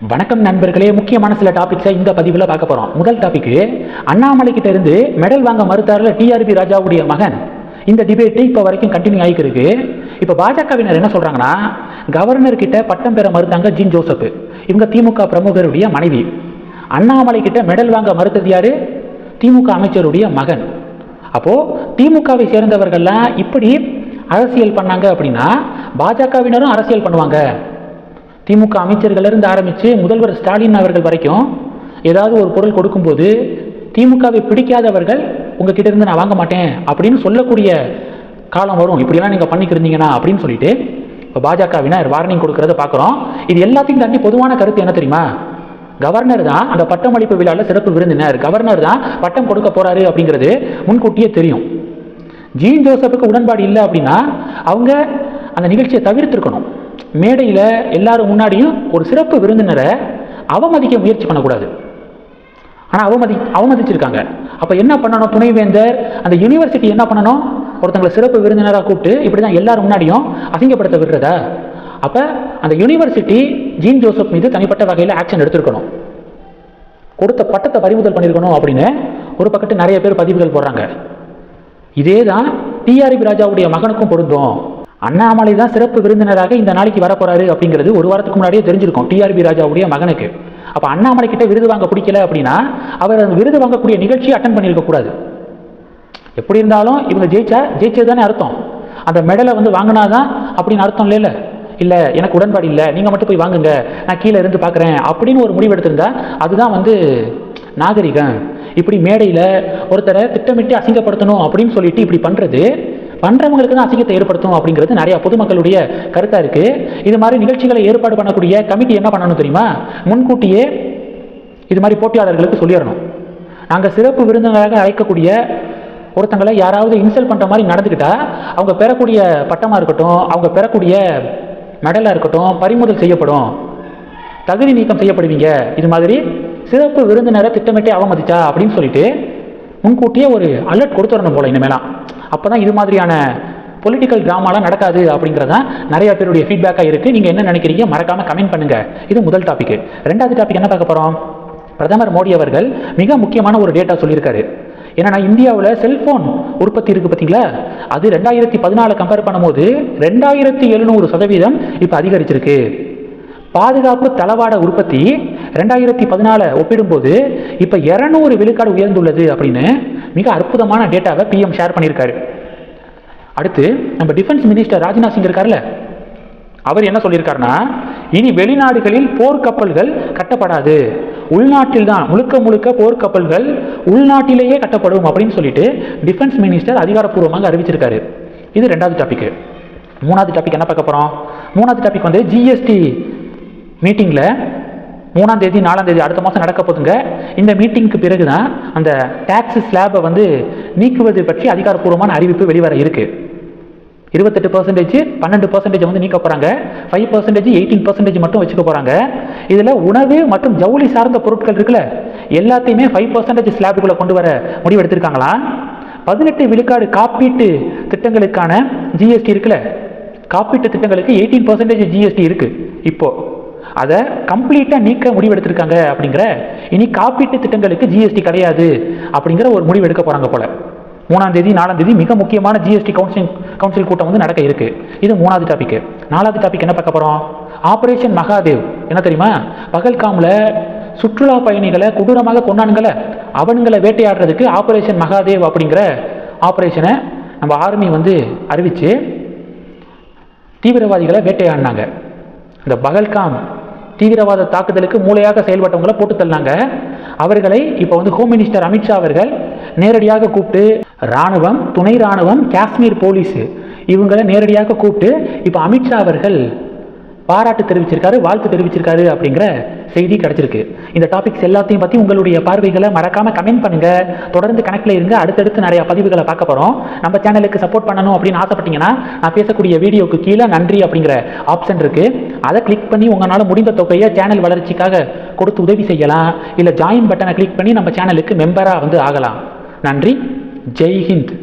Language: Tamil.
வணக்கம் நண்பர்களே முக்கியமான சில டாபிக்ஸை இந்த பதிவில் பார்க்க போகிறோம் முதல் டாபிக் அண்ணாமலை கிட்ட இருந்து மெடல் வாங்க மறுத்தாரில் டிஆர்பி ராஜாவுடைய மகன். இந்த டிபேட்டு இப்போ வரைக்கும் கண்டினியூ ஆகிருக்கு இப்போ பாஜகவினர் என்ன சொல்கிறாங்கன்னா கவர்னர் கிட்ட பட்டம் பெற மறுத்தாங்க ஜின் ஜோசப். இவங்க திமுக பிரமுகருடைய மனைவி. அண்ணாமலை கிட்ட மெடல் வாங்க மறுத்தது யாரு? திமுக அமைச்சருடைய மகன். அப்போது திமுகவை சேர்ந்தவர்கள்லாம் இப்படி அரசியல் பண்ணாங்க அப்படின்னா பாஜகவினரும் அரசியல் பண்ணுவாங்க. திமுக அமைச்சர்கள்ல இருந்து ஆரம்பித்து முதல்வர் ஸ்டாலின் அவர்கள் வரைக்கும் ஏதாவது ஒரு பொருள் கொடுக்கும்போது திமுகவை பிடிக்காதவர்கள் உங்ககிட்ட இருந்து நான் வாங்க மாட்டேன் அப்படின்னு சொல்லக்கூடிய காலம் வரும். இப்படியெல்லாம் நீங்கள் பண்ணிக்கிருந்தீங்கன்னா அப்படின்னு சொல்லிட்டு இப்போ பாஜகவினர் வார்னிங் கொடுக்கறத பார்க்குறோம் இது எல்லாத்தையும் தாண்டி பொதுவான கருத்து என்ன தெரியுமா? கவர்னர் தான் அந்த பட்டமளிப்பு விழாவில் சிறப்பு விருந்தினர். கவர்னர் தான் பட்டம் கொடுக்க போகிறாரு அப்படிங்கிறது முன்கூட்டியே தெரியும். ஜீன் ஜோசப்புக்கு உடன்பாடு இல்லை அப்படின்னா அவங்க அந்த நிகழ்ச்சியை தவிர்த்திருக்கணும். மேடையில் எல்லாரும் முன்னாடியும் ஒரு சிறப்பு விருந்தினரை அவமதிக்க முயற்சி பண்ணக்கூடாது. ஆனால் அவமதி அவமதிச்சிருக்காங்க. அப்போ என்ன பண்ணணும்? துணைவேந்தர் அந்த யூனிவர்சிட்டி என்ன பண்ணணும்? ஒருத்தங்களை சிறப்பு விருந்தினராக கூப்பிட்டு இப்படி தான் எல்லாரும் முன்னாடியும் அசிங்கப்படுத்த விடுறதா? அப்போ அந்த யூனிவர்சிட்டி ஜீன் ஜோசப் மீது தனிப்பட்ட வகையில் ஆக்ஷன் எடுத்திருக்கணும். கொடுத்த பட்டத்தை பறிமுதல் பண்ணியிருக்கணும் அப்படின்னு ஒரு பக்கத்து நிறைய பேர் பதிவுகள் போடுறாங்க. இதே தான் டிஆர்பி ராஜாவுடைய மகனுக்கும் பொருந்தும். அண்ணாமலை தான் சிறப்பு விருந்தினராக இந்த நாளைக்கு வரப்போறாரு அப்படிங்கிறது ஒரு வாரத்துக்கு முன்னாடியே தெரிஞ்சிருக்கும். டிஆர்பி ராஜாவுடைய மகனுக்கு. அப்போ அண்ணாமலை கிட்ட விருது வாங்க பிடிக்கல அப்படின்னா அவர் அந்த விருது வாங்கக்கூடிய நிகழ்ச்சியை அட்டன் பண்ணியிருக்க கூடாது. எப்படி இருந்தாலும் இவங்க ஜெயிச்சா ஜெயிச்சது தானே அர்த்தம். அந்த மெடலை வந்து வாங்கினாதான் அப்படின்னு அர்த்தம் இல்லைல்ல? இல்லை எனக்கு உடன்பாடு இல்லை நீங்கள் மட்டும் போய் வாங்குங்க நான் கீழே இருந்து பார்க்குறேன் அப்படின்னு ஒரு முடிவு எடுத்திருந்தா அதுதான் வந்து நாகரிகம். இப்படி மேடையில் ஒருத்தரை திட்டமிட்டு அசிங்கப்படுத்தணும் அப்படின்னு சொல்லிட்டு இப்படி பண்ணுறது பண்ணுறவங்களுக்கு தான் அசிங்கத்தை ஏற்படுத்தும் அப்படிங்கிறது நிறையா பொதுமக்களுடைய கருத்தாக இருக்குது இது மாதிரி நிகழ்ச்சிகளை ஏற்பாடு பண்ணக்கூடிய கமிட்டி என்ன பண்ணணும் தெரியுமா? முன்கூட்டியே இது மாதிரி போட்டியாளர்களுக்கு சொல்லிடணும். நாங்கள் சிறப்பு விருந்தினராக அழைக்கக்கூடிய ஒருத்தங்களை யாராவது இன்சல்ட் பண்ணுற மாதிரி நடந்துக்கிட்டா அவங்க பெறக்கூடிய பட்டமாக இருக்கட்டும் அவங்க பெறக்கூடிய மெடலாக இருக்கட்டும் பறிமுதல் செய்யப்படும். தகுதி நீக்கம் செய்யப்படுவீங்க. இது மாதிரி சிறப்பு விருந்தினரை திட்டமிட்டே அவமதிச்சா அப்படின்னு சொல்லிட்டு முன்கூட்டியே ஒரு அலர்ட் கொடுத்துடணும் போல இனிமேலாம் அப்போ தான் இது மாதிரியான பொலிட்டிக்கல் ட்ராமாலாம் நடக்காது அப்படிங்கிறது தான் நிறைய பேருடைய ஃபீட்பேக்காக இருக்குது நீங்கள் என்ன நினைக்கிறீங்க? மறக்காமல் கமெண்ட் பண்ணுங்கள் இது முதல் டாபிக் ரெண்டாவது டாபிக் என்ன பார்க்க போகிறோம் பிரதமர் மோடி அவர்கள் மிக முக்கியமான ஒரு டேட்டா சொல்லியிருக்காரு. என்னன்னா இந்தியாவில் செல்ஃபோன் உற்பத்தி இருக்குது பார்த்தீங்களா? அது ரெண்டாயிரத்தி பதினாலு கம்பேர் பண்ணும்போது ரெண்டாயிரத்தி எழுநூறு சதவீதம் இப்போ அதிகரிச்சிருக்கு. பாதுகாப்பு தளவாட உற்பத்தி ரெண்டாயிரத்தி பதினாலை ஒப்பிடும்போது இப்போ இரநூறு விழுக்காடு உயர்ந்துள்ளது அப்படின்னு மிக அற்புதமான டேட்டாவை பிஎம் ஷேர் பண்ணியிருக்காரு. அடுத்து நம்ம டிஃபென்ஸ் மினிஸ்டர் ராஜ்நாத் சிங் இருக்கார்ல அவர் என்ன சொல்லியிருக்காருன்னா இனி வெளிநாடுகளில் போர்க்கப்பல்கள் கட்டப்படாது. உள்நாட்டில் தான் முழுக்க முழுக்க போர்க்கப்பல்கள் உள்நாட்டிலேயே கட்டப்படும் அப்படின்னு சொல்லிட்டு டிஃபென்ஸ் மினிஸ்டர் அதிகாரப்பூர்வமாக அறிவிச்சிருக்காரு. இது ரெண்டாவது டாபிக் மூணாவது டாபிக் என்ன பார்க்க போகிறோம் மூணாவது டாபிக் வந்து ஜிஎஸ்டி மீட்டிங்கில் மூணாம் தேதி நாலாம் தேதி அடுத்த மாதம் நடக்க போதுங்க இந்த மீட்டிங்க்கு பிறகு தான் அந்த டேக்ஸ் ஸ்லாபை வந்து நீக்குவது பற்றி அதிகாரப்பூர்வமான அறிவிப்பு வெளிவர இருக்குது இருபத்தெட்டு பர்சன்டேஜ் பன்னெண்டு பர்சன்டேஜ் வந்து நீக்க போகிறாங்க ஃபைவ் பர்சன்டேஜ் எயிட்டீன் பர்சன்டேஜ் மட்டும் வச்சுக்க போகிறாங்க இதில் உணவு மற்றும் ஜவுளி சார்ந்த பொருட்கள் இருக்குல்ல எல்லாத்தையுமே ஃபைவ் பர்சன்டேஜ் ஸ்லாபுக்குள்ளே கொண்டு வர முடிவு எடுத்திருக்காங்களா? பதினெட்டு விழுக்காடு காப்பீட்டு திட்டங்களுக்கான ஜிஎஸ்டி இருக்குல்ல காப்பீட்டு திட்டங்களுக்கு எயிட்டீன் பர்சன்டேஜ் ஜிஎஸ்டி இருக்குது இப்போது அதை கம்ப்ளீட்டாக நீக்க முடிவெடுத்திருக்காங்க அப்படிங்கிற இனி காப்பீட்டு திட்டங்களுக்கு ஜிஎஸ்டி கிடையாது அப்படிங்கிற ஒரு முடிவு எடுக்க போகிறாங்க போல. மூணாம் தேதி நாலாம் தேதி மிக முக்கியமான ஜிஎஸ்டி கவுன்சில் கவுன்சில் கூட்டம் வந்து நடக்க இருக்கு. இது மூணாவது டாபிக் நாலாவது டாபிக் என்ன பார்க்க போகிறோம் ஆப்ரேஷன் மகாதேவ் என்ன தெரியுமா? பகல்காமில் சுற்றுலா பயணிகளை கொடூரமாக கொண்டானுங்கள. அவனுங்களை வேட்டையாடுறதுக்கு ஆப்ரேஷன் மகாதேவ் அப்படிங்கிற ஆப்ரேஷனை நம்ம ஆர்மி வந்து அறிவித்து தீவிரவாதிகளை வேட்டையாடினாங்க. இந்த பகல்காம் தீவிரவாத தாக்குதலுக்கு மூளையாக செயல்பட்டவங்களை போட்டு தள்ளினாங்க அவர்களை இப்போ வந்து ஹோம் மினிஸ்டர் அமித்ஷா அவர்கள் நேரடியாக கூப்பிட்டு ராணுவம் துணை ராணுவம் காஷ்மீர் போலீஸு இவங்களை நேரடியாக கூப்பிட்டு இப்போ அமித்ஷா அவர்கள் பாராட்டு தெரிவிச்சிருக்காரு வாழ்த்து தெரிவிச்சிருக்காரு அப்படிங்கிற செய்தி கிடைச்சிருக்கு. இந்த டாபிக்ஸ் எல்லாத்தையும் பற்றி உங்களுடைய பார்வைகளை மறக்காம கமெண்ட் பண்ணுங்க. தொடர்ந்து கணக்கில் இருங்க. அடுத்தடுத்து நிறைய பதிவுகளை பார்க்க போகிறோம் நம்ம சேனலுக்கு சப்போர்ட் பண்ணணும் அப்படின்னு ஆசைப்பட்டீங்கன்னா நான் பேசக்கூடிய வீடியோக்கு கீழே நன்றி அப்படிங்கிற ஆப்ஷன் இருக்கு. அதை கிளிக் பண்ணி உங்களால் முடிந்த தொகையை சேனல் வளர்ச்சிக்காக கொடுத்து உதவி செய்யலாம். இல்லை ஜாயின் பட்டனை கிளிக் பண்ணி நம்ம சேனலுக்கு மெம்பராக வந்து ஆகலாம். நன்றி. ஜெய் ஹிந்த்.